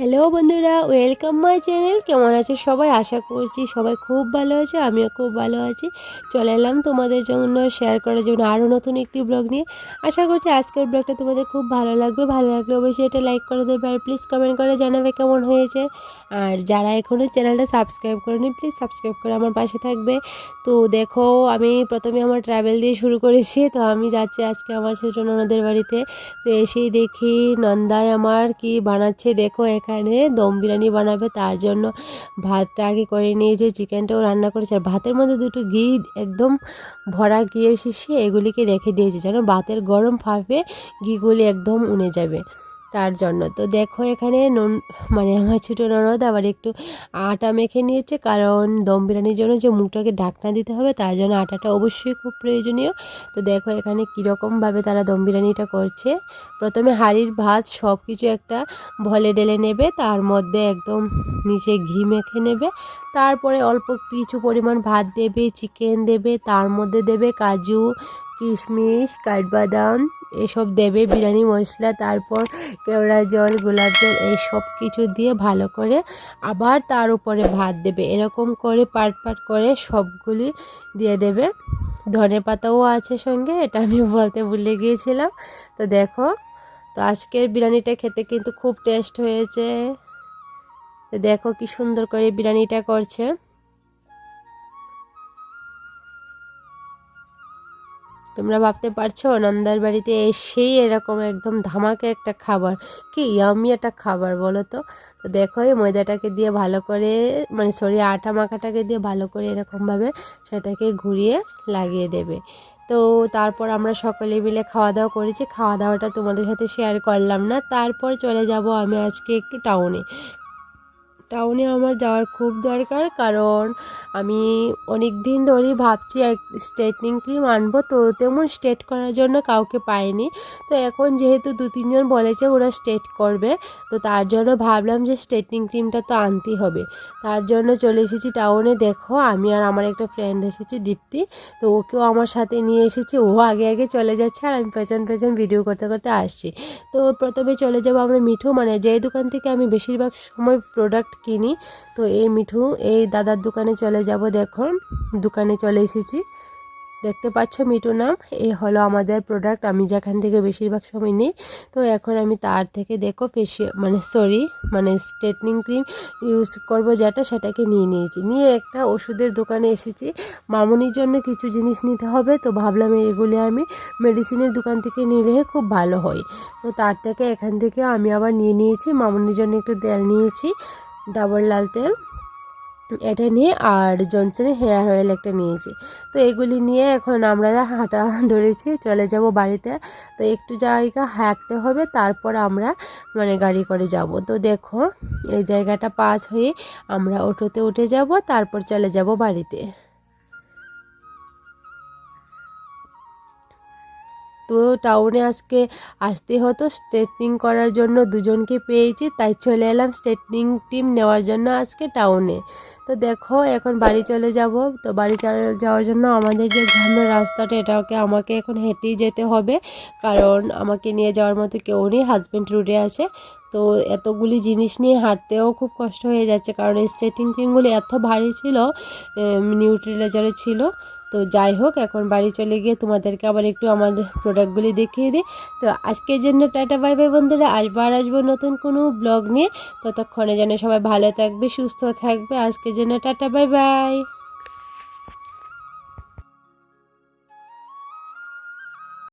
Hello বন্ধুরা, welcome my channel. কেমন আছে সবাই? আশা করছি সবাই খুব ভালো আছে, আমিও খুব ভালো আছি। চলে এলাম তোমাদের জন্য শেয়ার করার জন্য আরও নতুন একটি ব্লগ নিয়ে। আশা করছি আজকের ব্লগটা তোমাদের খুব ভালো লাগবে। ভালো লাগলে অবশ্যই এটা লাইক করে দেবে আর প্লিজ কমেন্ট করে জানাবে কেমন হয়েছে। আর যারা এখনও চ্যানেলটা সাবস্ক্রাইব করেনি প্লিজ সাবস্ক্রাইব করে আমার পাশে থাকবে। তো দেখো, আমি প্রথমে আমার ট্রাভেল দিয়ে শুরু করেছি। তো আমি যাচ্ছি আজকে আমার ছোট ননদের বাড়িতে। তো এসেই দেখি নন্দায় আমার কি বানাচ্ছে। দেখো এখানে দম বিরিয়ানি বানাবে, তার জন্য ভাতটা আগে করে নিয়েছে চিকেনটাও রান্না করেছে, আর ভাতের মধ্যে দুটো ঘি একদম ভরা গিয়ে এসেছে, এগুলিকে রেখে দিয়েছে, যেন ভাতের গরম ফাঁপে ঘিগুলি একদম উনে যাবে। তার জন্য। তো দেখো এখানে নুন মানে আমার ছোটো ননদ আবার একটু আটা মেখে নিয়েছে, কারণ দম বিরিয়ানির জন্য যে মুখটাকে ঢাকনা দিতে হবে, তার জন্য আটাটা অবশ্যই খুব প্রয়োজনীয়। তো দেখো এখানে কীরকমভাবে তারা দম বিরিয়ানিটা করছে। প্রথমে হাঁড়ির ভাত সব কিছু একটা ভলে ডেলে নেবে, তার মধ্যে একদম নিচে ঘি মেখে নেবে। তারপরে অল্প কিছু পরিমাণ ভাত দেবে, চিকেন দেবে, তার মধ্যে দেবে কাজু কিশমিশ, কাঠবাদাম, এসব দেবে, বিরিয়ানি, মশলা, তারপর কেওড়া জল, গোলাপ জল, এই সব কিছু দিয়ে ভালো করে আবার তার উপরে ভাত দেবে। এরকম করে পাট পাট করে সবগুলি দিয়ে দেবে। ধনে পাতাও আছে সঙ্গে, এটা আমি বলতে ভুলে গিয়েছিলাম। তো দেখো, তো আজকের বিরিয়ানিটা খেতে কিন্তু খুব টেস্ট হয়েছে। দেখো কি সুন্দর করে বিরিয়ানিটা করছে। তোমরা ভাবতে পারছ, নন্দার বাড়িতে এসেই এরকম একদম ধামাকে একটা খাবার। কি ইয়ামি একটা খাবার বলো তো? তো দেখো, এই ময়দাটাকে দিয়ে ভালো করে মানে সরি আটা মাখাটাকে দিয়ে ভালো করে এরকমভাবে সেটাকে ঘুরিয়ে লাগিয়ে দেবে। তো তারপর আমরা সকলে মিলে খাওয়া দাওয়া করেছি। খাওয়া দাওয়াটা তোমাদের সাথে শেয়ার করলাম না। তারপর চলে যাব আমি আজকে একটু টাউনে টাউনে আমার যাওয়ার খুব দরকার। কারণ আমি অনেক দিন ধরেই ভাবছি এক স্ট্রেটনিং ক্রিম আনব, তো তেমন স্ট্রেট করার জন্য কাউকে পাইনি। তো এখন যেহেতু দু তিনজন বলেছে ওরা স্ট্রেট করবে, তো তার জন্য ভাবলাম যে স্ট্রেটনিং ক্রিমটা তো আনতেই হবে। তার জন্য চলে এসেছি টাউনে দেখো, আমি আর আমার একটা ফ্রেন্ড এসেছি দীপ্তি, তো ওকেও আমার সাথে নিয়ে এসেছি। ও আগে আগে চলে যাচ্ছে আর আমি পেছন পেছন ভিডিও করতে করতে আসছি। তো প্রথমে চলে যাব আমরা মিঠু মানে যে দোকান থেকে আমি বেশিরভাগ সময় প্রোডাক্ট কিনি। তো এই মিঠু, এই দাদার দোকানে চলে যাব, দেখো। দোকানে চলে এসেছি। দেখতে পাচ্ছ মিঠু নাম? এই হলো আমাদের প্রোডাক্ট আমি যেখান থেকে বেশিরভাগ সময় নিই, তো এখন আমি তার থেকে দেখো ফেসিয়াল মানে সরি মানে স্ট্রেটনিং ক্রিম ইউজ করব যেটা, সেটাকে নিয়ে নিয়েছি। নিয়ে একটা ওষুধের দোকানে এসেছি। মামনির জন্য কিছু জিনিস নিতে হবে, তো ভাবলাম এগুলি আমি মেডিসিনের দোকান থেকে নিলে খুব ভালো হয়। তো তার থেকে এখান থেকে আমি আবার নিয়ে নিয়েছি। মামনির জন্য একটু তেল নিয়েছি। ডাবল লাল তেল, এটা নিয়ে আর জনসনের হেয়ার অয়েল একটা নিয়েছি। তো এগুলি নিয়ে এখন আমরা হাঁটা ধরেছি, চলে যাব বাড়িতে। তো একটু জায়গা হাঁটতে হবে, তারপর আমরা মানে গাড়ি করে যাব। তো দেখো, এই জায়গাটা পাস হয়ে আমরা অটোতে উঠে যাব, তারপর চলে যাব বাড়িতে। তো টাউনে আজকে আসতে হতো। স্ট্রেটনিং করার জন্য দুজনকে পেয়েছি, তাই চলে এলাম স্ট্রেটনিং টিম নেওয়ার জন্য আজকে টাউনে তো দেখো, এখন বাড়ি চলে যাব। তো বাড়ি যাওয়ার জন্য আমাদের যে গ্রামের রাস্তাটা, এটাকে আমাকে এখন হেঁটেই যেতে হবে। কারণ আমাকে নিয়ে যাওয়ার মতো কেউ নেই হাজব্যান্ড রুটে আছে। তো এতগুলি জিনিস নিয়ে হাঁটতেও খুব কষ্ট হয়ে যাচ্ছে, কারণ এই স্ট্রেটিং ক্রিমগুলি এত ভারী ছিল নিউট্রিলাইজারে ছিল। তো যাই হোক, এখন বাড়ি চলে গিয়ে তোমাদেরকে আবার একটু আমার প্রোডাক্টগুলি দেখিয়ে দিই। তো আজকের জন্য টাটা বাই বাই বন্ধুরা। আসবার আসব নতুন কোনো ব্লগ নিয়ে। ততক্ষণে যেন সবাই ভালো থাকবে, সুস্থ থাকবে। আজকের জন্য টাটা বাই বাই